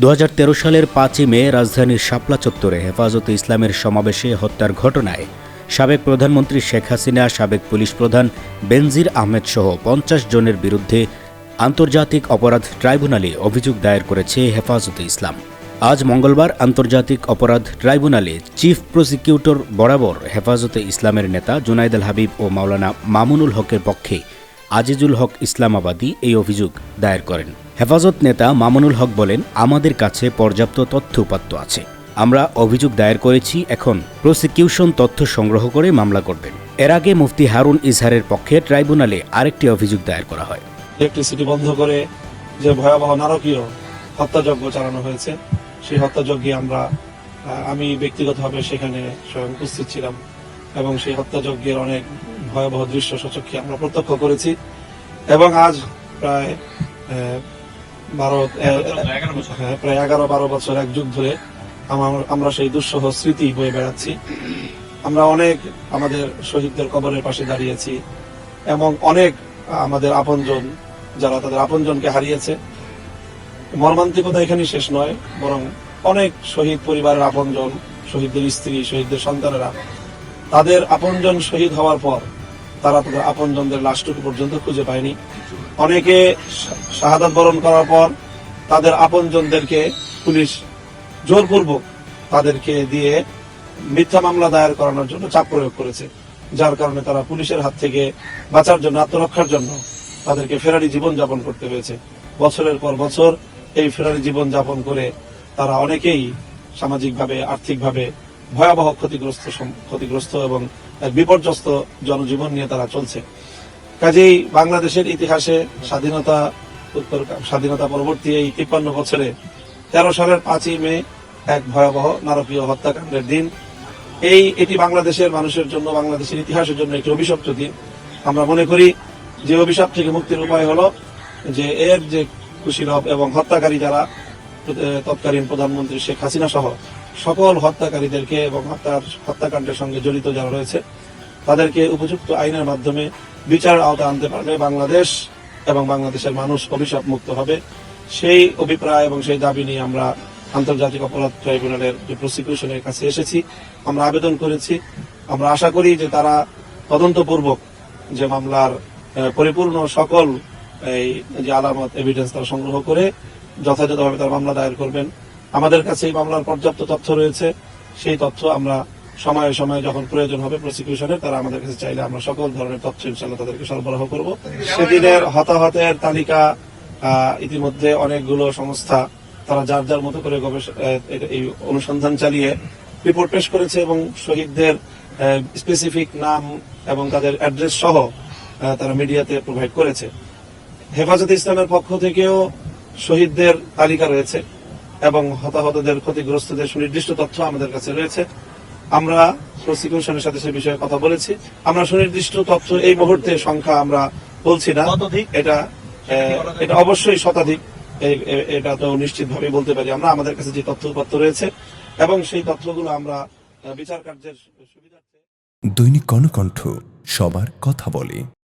দু হাজার তেরো সালের পাঁচই মে রাজধানীর শাপলা চত্বরে হেফাজতে ইসলামের সমাবেশে হত্যার ঘটনায় সাবেক প্রধানমন্ত্রী শেখ হাসিনা, সাবেক পুলিশ প্রধান বেনজির আহমেদ সহ পঞ্চাশ জনের বিরুদ্ধে আন্তর্জাতিক অপরাধ ট্রাইব্যুনালে অভিযোগ দায়ের করেছে হেফাজতে ইসলাম। আজ মঙ্গলবার আন্তর্জাতিক অপরাধ ট্রাইব্যুনালে চিফ প্রসিকিউটর বরাবর হেফাজতে ইসলামের নেতা জুনাইদ আল হাবিব ও মাওলানা মামুনুল হকের পক্ষে আজিজুল হক ইসলামাবাদী এই অভিযোগ দায়ের করেন। হেফাজত নেতা মামুনুল হক বলেন, আমাদের কাছে পর্যাপ্ত তথ্য উপাত্ত আছে। আমরা অভিযোগ দায়ের করেছি, এখন প্রসিকিউশন তথ্য সংগ্রহ করে মামলা করবেন। এর আগে মুফতি হারুন ইজহারের পক্ষে ট্রাইব্যুনালে আরেকটি অভিযোগ দায়ের করা হয়। ইলেকট্রিসিটি বন্ধ করে যে ভয়াবহ নারকীয় হত্যাযজ্ঞ চালানো হয়েছে, সেই হত্যাযজ্ঞে আমরা আমি ব্যক্তিগতভাবে সেখানে স্বয়ং উপস্থিত ছিলাম এবং সেই হত্যাযজ্ঞের অনেক ভয়াবহ দৃশ্য সচক্ষে আমরা প্রত্যক্ষ করেছি। এবং আজ প্রায় বারো হ্যাঁ, প্রায় এগারো বারো বছর এক যুগ ধরে আমরা সেই দুঃসহ স্মৃতি বয়ে বেড়াচ্ছি। আমরা অনেক আমাদের শহীদদের কবরের পাশে দাঁড়িয়েছি এবং অনেক আমাদের আপনজন যারা তাদের আপনজনকে হারিয়েছে। মর্মান্তিকতা এখানে শেষ নয় বরং অনেক শহীদ পরিবারের আপনজন শহীদদের স্ত্রী শহীদদের সন্তানেরা তাদের আপনজন শহীদ হওয়ার পর তারা তাদের আপনজনদের লাশটুকু পর্যন্ত খুঁজে পায়নি। অনেকে শাহাদাত বরণ করার পর তাদের আপনজনদেরকে পুলিশ জোরপূর্বক তাদেরকে দিয়ে মিথ্যা মামলা দায়ের করানোর জন্য চাপ প্রয়োগ করেছে, যার কারণে তারা পুলিশের হাত থেকে বাঁচার জন্য, আত্মরক্ষার জন্য তাদেরকে ফেরারি জীবন যাপন করতে হয়েছে। বছরের পর বছর এই ফেরারি জীবন যাপন করে তারা অনেকেই সামাজিকভাবে, আর্থিকভাবে ভয়াবহ ক্ষতিগ্রস্ত ক্ষতিগ্রস্ত এবং এক বিপর্যস্ত জনজীবন নিয়ে তারা চলছে। কাজেই বাংলাদেশের ইতিহাসে স্বাধীনতা উত্তর স্বাধীনতা পরবর্তী এই তিপ্পান্ন বছরে তেরো সালের পাঁচই মে এক ভয়াবহ নারকীয় হত্যাকাণ্ডের দিন। এই, এটি বাংলাদেশের মানুষের জন্য, বাংলাদেশের ইতিহাসের জন্য একটি অভিশপ্ত দিন। আমরা মনে করি যে অভিশাপ থেকে মুক্তির উপায় হলো যে এর যে কুশীলভ এবং হত্যাকারী যারা তৎকালীন প্রধানমন্ত্রী শেখ হাসিনা সহ সকল হত্যাকারীদেরকে এবং হত্যা হত্যাকাণ্ডের সঙ্গে জড়িত যারা রয়েছে, তাদেরকে উপযুক্ত আইনের মাধ্যমে বিচার আওতায় আনতে পারলে বাংলাদেশ এবং বাংলাদেশের মানুষ অভিশাপ মুক্ত হবে। সেই অভিপ্রায় এবং সেই দাবি নিয়ে আমরা আন্তর্জাতিক অপরাধ ট্রাইব্যুনালের যে প্রসিকিউশনের কাছে এসেছি, আমরা আবেদন করেছি। আমরা আশা করি যে তারা তদন্তপূর্বক যে মামলার পরিপূর্ণ সকল, এই যে আলামত এভিডেন্স তারা সংগ্রহ করে যথাযথভাবে তারা মামলা দায়ের করবেন। আমাদের কাছে এই মামলার পর্যাপ্ত তথ্য রয়েছে। সেই তথ্য আমরা সময়ে সময়ে যখন প্রয়োজন হবে প্রসিকিউশনের তারা আমাদের কাছে চাইলে আমরা সকল ধরনের তথ্য ইনশাল্লাহ তাদেরকে সরবরাহ করব। সেদিনের হতাহতের তালিকা ইতিমধ্যে অনেকগুলো সংস্থা, তারা যার যার মতো করে এই অনুসন্ধান চালিয়ে রিপোর্ট পেশ করেছে এবং শহীদদের স্পেসিফিক নাম এবং তাদের অ্যাড্রেস সহ তারা মিডিয়াতে প্রোভাইড করেছে। হেফাজতে ইসলামের পক্ষ থেকেও শহীদদের তালিকা রয়েছে। এবং হতাহতদের ক্ষতিগ্রস্তদের সুনির্দিষ্ট তথ্য আমাদের কাছে রয়েছে। আমরা প্রসিকিউশনের সাথে সে বিষয়ে কথা বলেছি। আমরা সুনির্দিষ্ট তথ্য এই মুহূর্তে সংখ্যা আমরা বলছি না। এটা আহ, এটা অবশ্যই শতাধিক। এটা তো নিশ্চিতভাবে বলতে পারি আমরা। আমাদের কাছে যে তথ্য উপাত্ত রয়েছে এবং সেই তথ্যগুলো আমরা বিচার কার্যের সুবিধার্থে দৈনিক কর্ণকণ্ঠ সবার কথা বলে।